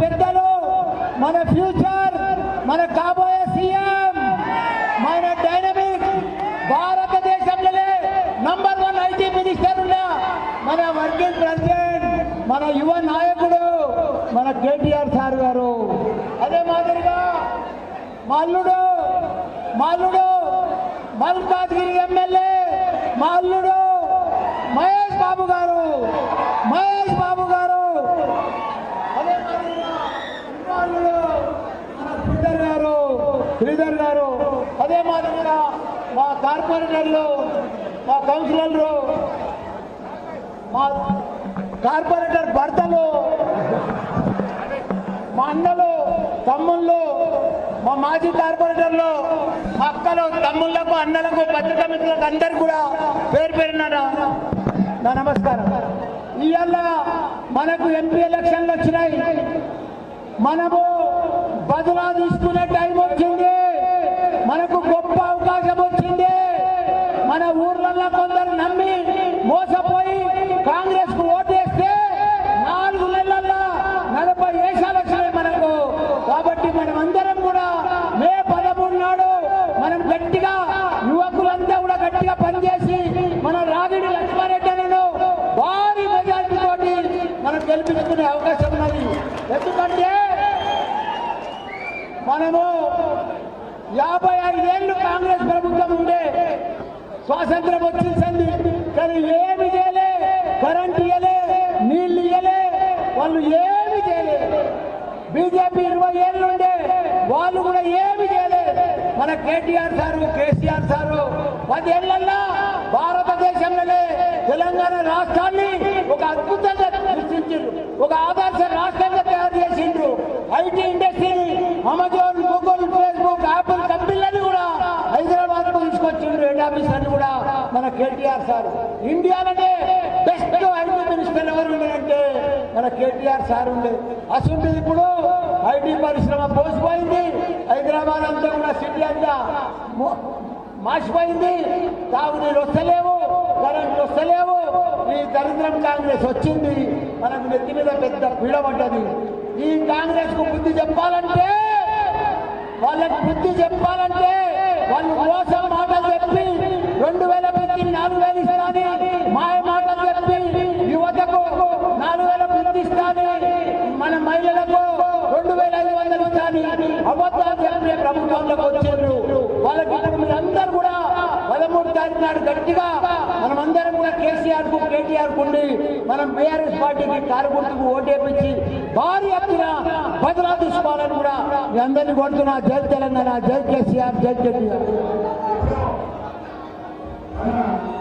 పెద్దలు మన ఫ్యూచర్ మన కాబోయే సీఎం మన డైనమిక్ భారతదేశంలో నంబర్ వన్ ఐటీ మినిస్టర్ ఉన్న మన వర్కింగ్ ప్రెసిడెంట్ మన యువ నాయకుడు మన కేటీఆర్ సార్ గారు. అదే మాదిరిగా మల్లుడు మల్లుడు మల్కాజ్గిరి ఎమ్మెల్యే మల్లుడు మహేష్ బాబు గారు. శ్రీధర్ గారు అదే మాదిరిగా మా కార్పొరేటర్లు మా కౌన్సిలర్లు మా కార్పొరేటర్ భర్తలు మా అన్నలు తమ్ముళ్ళు మా మాజీ కార్పొరేటర్లు అక్కలు తమ్ముళ్ళకు అన్నలకు భద్రతా మిత్రులకు అందరు కూడా పేరు పేరున నా నమస్కారం. ఇవాళ మనకు ఎంపీ ఎలక్షన్లు వచ్చినాయి. మనము బదులా తీసుకునే టైం వచ్చింది. మనకు గొప్ప అవకాశం వచ్చింది. మన ఊర్లలో కొందరు నమ్మి మోసపోయి కాంగ్రెస్కు ఓటేస్తే నాలుగు నెలల్లో నలభై వేషాలు వచ్చినాయి మనకు. కాబట్టి మనం అందరం కూడా మే పదమూడు నాడు మనం గట్టిగా యువకులంతా కూడా గట్టిగా పనిచేసి మన రాగిడి లక్ష్మారెడ్డిలను భారీ మెజార్టీ తోటి మనం గెలిపించుకునే అవకాశం ఉన్నది. ఎందుకంటే మనము యాభై ఐదేళ్ళు కాంగ్రెస్ ప్రభుత్వం ఉండే స్వాతంత్రం వచ్చింది కానీ ఏమి చేయలే కరెంట్ ఇయ్యలే నీళ్ళు ఇయ్యలే వాళ్ళు ఏమి చేయలే. బీజేపీ ఇరవై ఏళ్ళు ఉండే వాళ్ళు కూడా ఏమి చేయలే. మన కేటీఆర్ సారు కేసీఆర్ సారు పదేళ్ళలో భారతదేశంలోనే తెలంగాణ రాష్ట్రాన్ని ఒక సార్. ఇండియాలోనే బెస్ట్ ఐటీ మినిస్టర్ ఎవరు ఉన్నారంటే మన కేటీఆర్ సార్ ఉండే. అసలు ఇప్పుడు ఐటీ పరిశ్రమ పోసిపోయింది హైదరాబాద్ అంతా కూడా సిటీ అంతా మో- మార్చిపోయింది తాగునీరు వస్తలేవు కరెంట్ వస్తలేవు. ఈ దరిద్రం కాంగ్రెస్ వచ్చింది. మనకు నెత్తి మీద పెద్ద పీడ పడ్డది. ఈ కాంగ్రెస్కు బుద్ధి చెప్పాలంటే వాళ్ళకి బుద్ధి చెప్పాలంటే వాళ్ళు మోసం మాట చెప్పి రెండు వేల కానీ అబద్ధాలు ప్రభుత్వంలోకి వచ్చారు వాళ్ళకి ఇప్పుడు మీరందరూ కూడా పదమూడు తారీఖు నాడు గట్టిగా అందరం కూడా కేసీఆర్కు కేటీఆర్ కుండి మనం బీఆర్ఎస్ పార్టీకి కారుగుర్తుకు ఓటేపించి భారీ ఎత్తున భద్రా తీసుకోవాలని కూడా మీ అందరినీ కొడుతున్నా జై తెలంగాణ జై కేసీఆర్ జై కేటీఆర్.